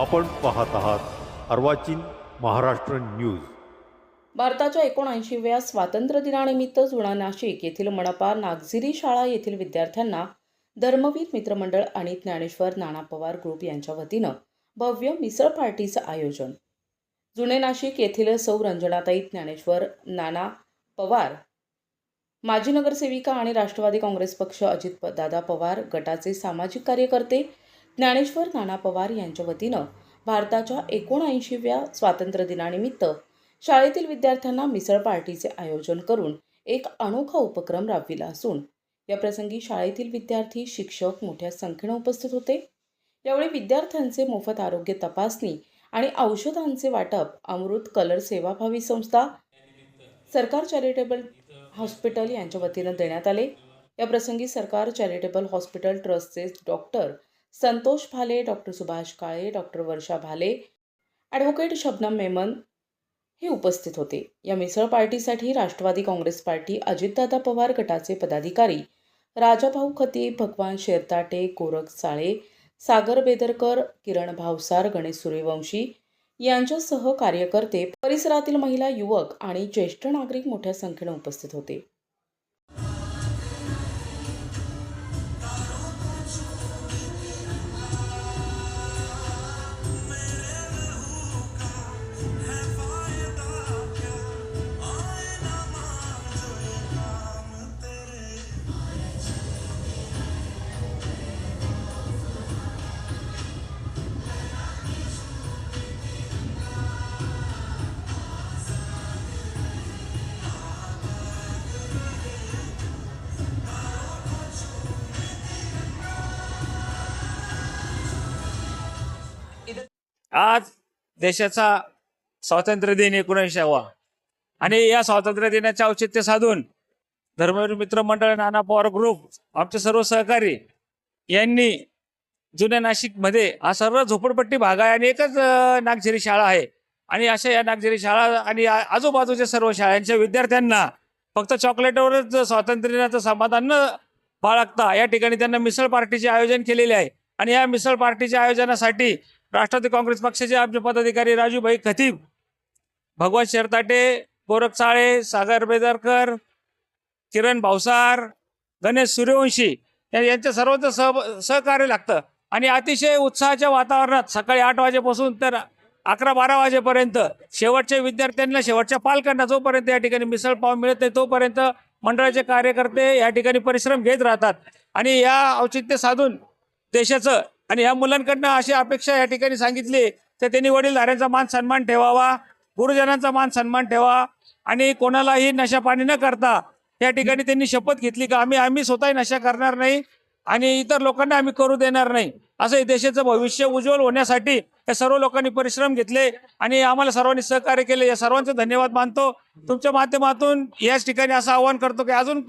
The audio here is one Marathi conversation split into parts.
आपण पाहत आहात अर्वाचीन महाराष्ट्र न्यूज. भारताच्या एकोणऐंशीव्या स्वातंत्र्य दिनानिमित्त जुना नाशिक येथील मनपा नागझिरी शाळा येथील विद्यार्थ्यांना धर्मवीर मित्रमंडळ आणि ज्ञानेश्वर नाना पवार ग्रुप यांच्या वतीनं भव्य मिसळ पार्टीचं आयोजन. जुने नाशिक येथील सौ रंजनाताई ज्ञानेश्वर नाना पवार माजी नगरसेविका आणि राष्ट्रवादी काँग्रेस पक्ष अजित दादा पवार गटाचे सामाजिक कार्यकर्ते ज्ञानेश्वर नाना पवार यांच्या वतीनं भारताच्या एकोणऐंशीव्या स्वातंत्र्य दिनानिमित्त शाळेतील विद्यार्थ्यांना मिसळ पार्टीचे आयोजन करून एक अनोखा उपक्रम राबविला असून या प्रसंगी शाळेतील विद्यार्थी शिक्षक मोठ्या संख्येनं उपस्थित होते. यावेळी विद्यार्थ्यांचे मोफत आरोग्य तपासणी आणि औषधांचे वाटप अमृत कलर सेवाभावी संस्था सरकार चॅरिटेबल हॉस्पिटल यांच्या वतीनं देण्यात आले. या प्रसंगी सरकार चॅरिटेबल हॉस्पिटल ट्रस्टचे doctor Santosh Bhale doctor Subhash Kale doctor Varsha Bhale advocate Shabnam Memon हे उपस्थित होते. या मिसळ पार्टीसाठी राष्ट्रवादी काँग्रेस पार्टी अजितदादा पवार गटाचे पदाधिकारी राजाभाऊ खती भगवान शेरताटे गोरख साळे सागर बेदरकर किरण भावसार गणेश सूर्यवंशी यांच्यासह कार्यकर्ते परिसरातील महिला युवक आणि ज्येष्ठ नागरिक मोठ्या संख्येने उपस्थित होते. आज देशाचा स्वातंत्र्य दिन एकोणऐंशावा आणि या स्वातंत्र्य दिनाचे औचित्य साधून धर्मवीर मित्र मंडळ नाना पवार ग्रुप आमचे सर्व सहकारी यांनी जुन्या नाशिकमध्ये हा सर्व झोपडपट्टी भाग आहे आणि एकच अं, नागझिरी शाळा आहे. आणि अशा या नागझिरी शाळा आणि आजूबाजूच्या सर्व शाळांच्या विद्यार्थ्यांना फक्त चॉकलेटवरच स्वातंत्र्य दिनाचं समाधान न बाळगता या ठिकाणी त्यांना मिसळ पार्टीचे आयोजन केलेले आहे. आणि या मिसळ पार्टीच्या आयोजनासाठी राष्ट्रवादी काँग्रेस पक्षाचे आमचे पदाधिकारी राजूभाई खतीब भगवान शेरताटे गोरख साळे सागर बेदरकर किरण भावसार गणेश सूर्यवंशी या- यांच्या सर्वांचं सह सहकार्य लागतं. आणि अतिशय उत्साहाच्या वातावरणात सकाळी आठ वाजेपासून तर अकरा बारा वाजेपर्यंत शेवटच्या विद्यार्थ्यांना शेवटच्या पालकांना जोपर्यंत या ठिकाणी मिसळ पाव मिळत नाही तोपर्यंत मंडळाचे कार्यकर्ते या ठिकाणी परिश्रम घेत राहतात. आणि या औचित्य साधून देशाचं आणि या मुलांकडनं अशी अपेक्षा या ठिकाणी सांगितली तर त्यांनी वडीलधाऱ्यांचा मान सन्मान ठेवावा गुरुजनांचा मान सन्मान ठेवा आणि कोणालाही नशापाणी न करता या ठिकाणी त्यांनी शपथ घेतली का आम्ही आम्ही स्वतः नशा करणार नाही आणि इतर लोकांना आम्ही करू देणार नाही. असं देशाचं भविष्य उज्ज्वल होण्यासाठी या सर्व लोकांनी परिश्रम घेतले आणि आम्हाला सर्वांनी सहकार्य केले. या सर्वांचे धन्यवाद मानतो. तुमच्या माध्यमातून याच ठिकाणी असं आवाहन करतो की अजून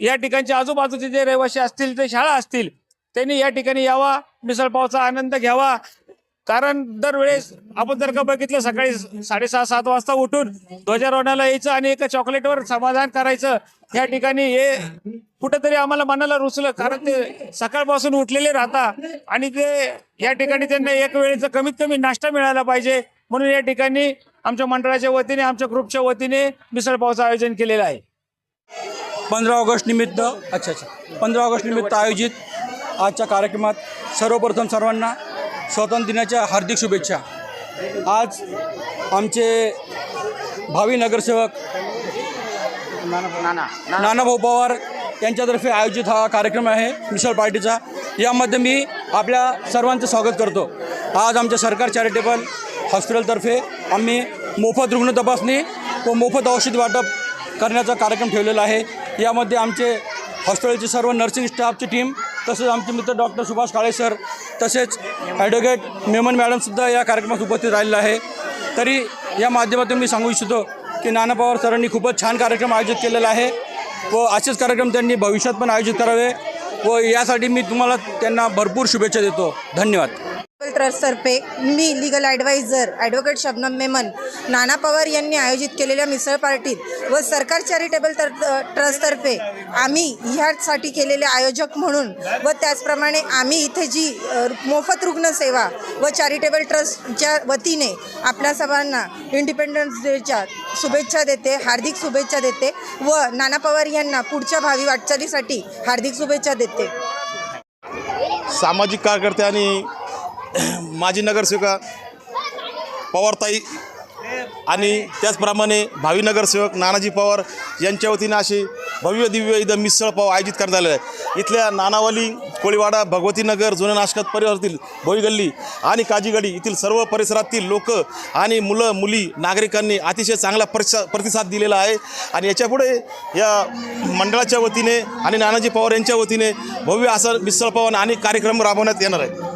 या ठिकाणचे आजूबाजूचे जे रहिवासी असतील ते शाळा असतील त्यांनी या ठिकाणी यावा मिसळपावचा आनंद घ्यावा. कारण दरवेळेस आपण जर का बघितलं सकाळी साडेसहा सात वाजता उठून ध्वजारोहणाला यायचं आणि एका चॉकलेटवर समाधान करायचं या ठिकाणी हे कुठेतरी आम्हाला मनाला रुचलं कारण ते सकाळपासून उठलेले राहता आणि ते या ठिकाणी त्यांना एक वेळेचा कमीत कमी नाश्ता मिळाला पाहिजे. म्हणून या ठिकाणी आमच्या मंडळाच्या वतीने आमच्या ग्रुपच्या वतीने मिसळपावचं आयोजन केलेलं आहे. पंधरा ऑगस्ट निमित्त अच्छा अच्छा. पंधरा ऑगस्ट निमित्त आयोजित आजच्या कार्यक्रमात सर्वप्रथम सर्वांना स्वातंत्र्य दिनाच्या हार्दिक शुभेच्छा. आज आमचे भावी नगरसेवक नानाभाऊ पवार यांच्यातर्फे आयोजित हा कार्यक्रम आहे मिसळ पार्टीचा. यामध्ये मी आपल्या सर्वांचं स्वागत करतो. आज आमच्या सरकार चॅरिटेबल हॉस्पिटलतर्फे आम्ही मोफत रुग्ण तपासणी व मोफत औषध वाटप करण्याचा कार्यक्रम ठेवलेला आहे. यामध्ये आमचे हॉस्पिटलचे सर्व नर्सिंग स्टाफची टीम तसेच आमचे मित्र डॉक्टर सुभाष काळे सर तसेच ॲडव्होकेट मेमन मॅडमसुद्धा या कार्यक्रमात उपस्थित राहिलेला आहे. तरी या माध्यमातून मी सांगू इच्छितो की नाना पवार सरांनी खूपच छान कार्यक्रम आयोजित केलेला आहे व असेच कार्यक्रम त्यांनी भविष्यात पण आयोजित करावे व यासाठी मी तुम्हाला त्यांना भरपूर शुभेच्छा देतो. धन्यवाद. ट्रस्टतर्फे मी legal adviser advocate Shabnam Memon Nana Pawar यांनी आयोजित केलेल्या मिसळ पार्टीत व सरकार चॅरिटेबल तर ट्रस्टतर्फे आम्ही ह्यासाठी केलेले आयोजक म्हणून व त्याचप्रमाणे आम्ही इथे जी मोफत रुग्णसेवा व चॅरिटेबल ट्रस्टच्या वतीने आपल्या सर्वांना इंडिपेंडन्स डेच्या शुभेच्छा देते हार्दिक शुभेच्छा देते व नाना पवार यांना पुढच्या भावी वाटचालीसाठी हार्दिक शुभेच्छा देते. सामाजिक कार्यकर्ते आणि माजी नगरसेवका पवारताई आणि त्याचप्रमाणे भावी नगरसेवक नानाजी पवार यांच्या वतीने अशी भव्य दिव्य इथं मिसळ पाव आयोजित करण्यात आलेलं आहे. इथल्या नानावली कोळीवाडा भगवतीनगर जुनं नाशकात परिवारातील भोईगल्ली आणि काजीगडी येथील सर्व परिसरातील लोक आणि मुलं मुली नागरिकांनी अतिशय चांगला परिसा प्रतिसाद दिलेला आहे. आणि याच्यापुढे या मंडळाच्या वतीने आणि नानाजी पवार यांच्या वतीने भव्य असं मिसळ पाव आणि अनेक कार्यक्रम राबवण्यात येणार आहे.